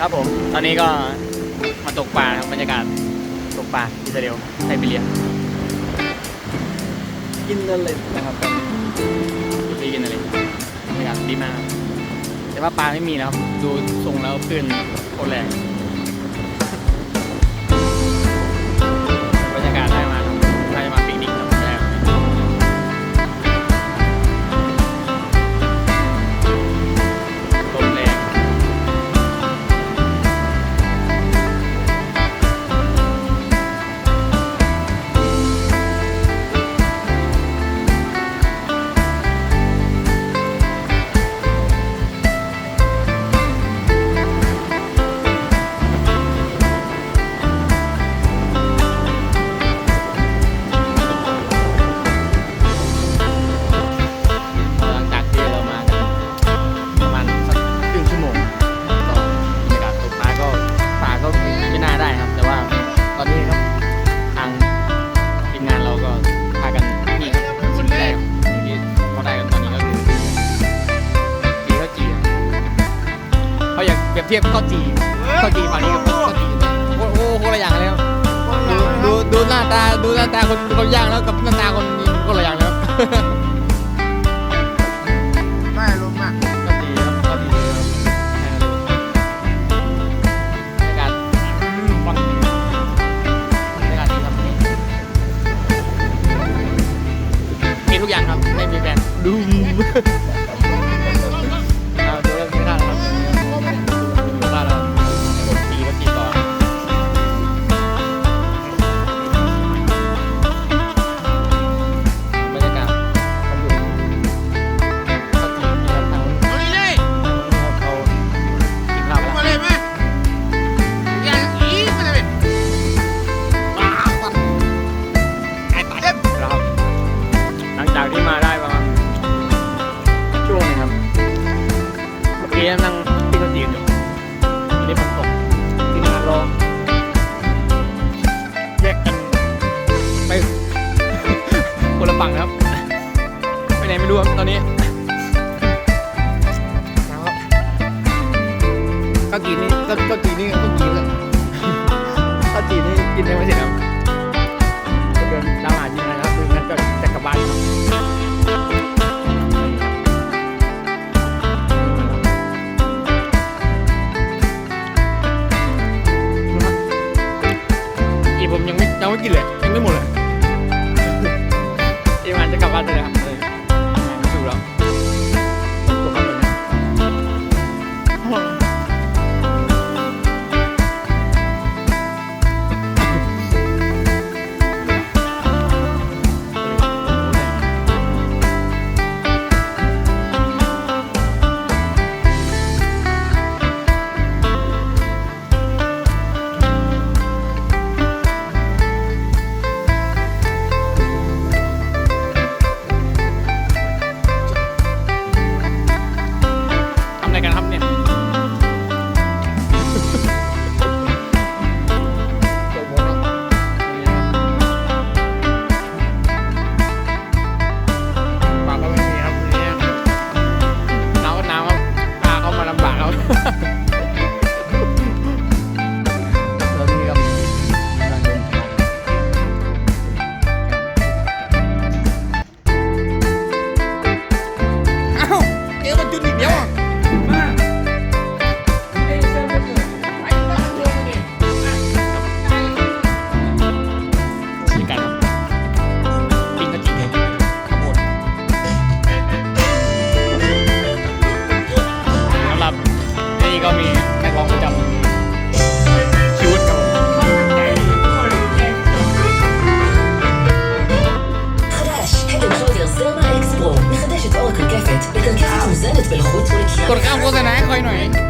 ครับผม ตอนนี้ก็มาตกปลาครับบรรยากาศตกปลาอิสราเอลไซบีเรีย กินอะไรนะครับตอนนี้อยู่ที่กินอะไรบรรยากาศดีมาก แต่ว่าปลาไม่มีนะครับ ดูทรงแล้วคลื่นโคตรแรง เขาอยากเปรียบเทียบข้าวจีข้าวจีฝั่งนี้กับข้าวจีโอ้โหคนละอย่างเลยครับดูดูดูหน้าตาดูหน้าตาคนคนย่างแล้วกับหน้าตาคนนี้คนละอย่างแล้วได้ ไหนไม่รู้ครับตอนนี้ก็กินนี่ก็ก็กินนี่ก็กินเลยก็กินนี่กินได้ไม่เสร็จแล้วก็เดินตามหาจนี่นะครับคืองั้นก็จะกลับบ้านครับอีผมยังไม่ยังไม่กินเลยยังไม่หมดเลยอีวานจะกลับบ้านเลยครับ right.